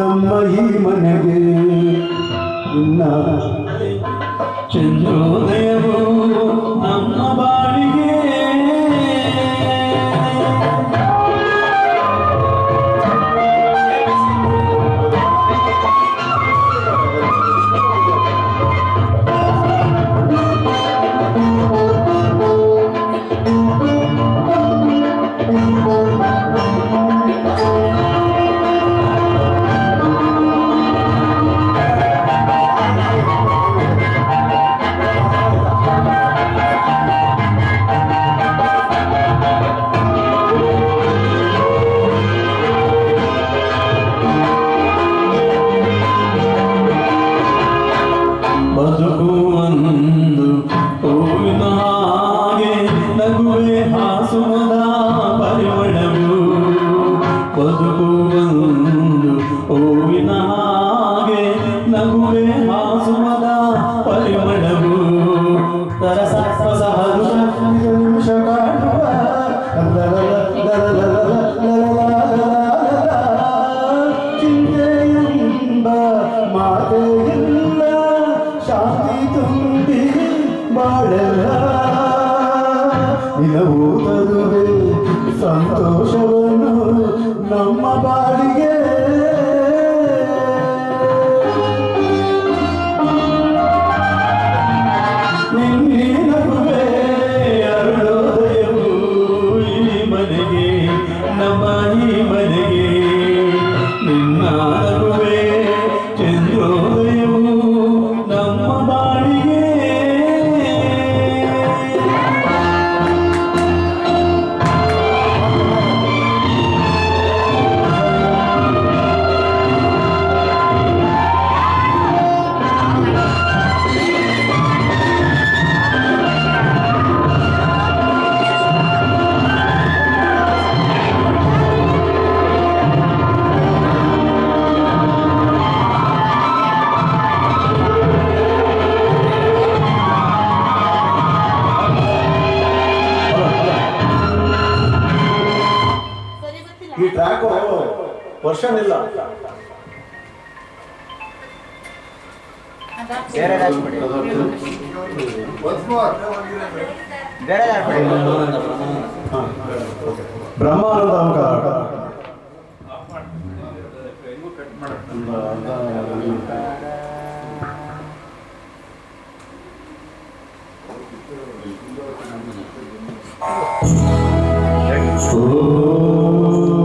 ನಮ್ಮ ಈ ಮನೆಗೆ ನಿನ್ನ ಚಂದ್ರೋದಯ సదా పరిమళము పొదుపు వందు ఓ వినాగే నగువే హాసుమద పరిమళము. మాతే শান্ত শরণ নাম্মা ಈ ಟ್ರ್ಯಾಕ್ ವರ್ಷನ್ ಇಲ್ಲ. ಬೇರೆ ಬೇರೆ ಬ್ರಹ್ಮಾನಂದ ಓ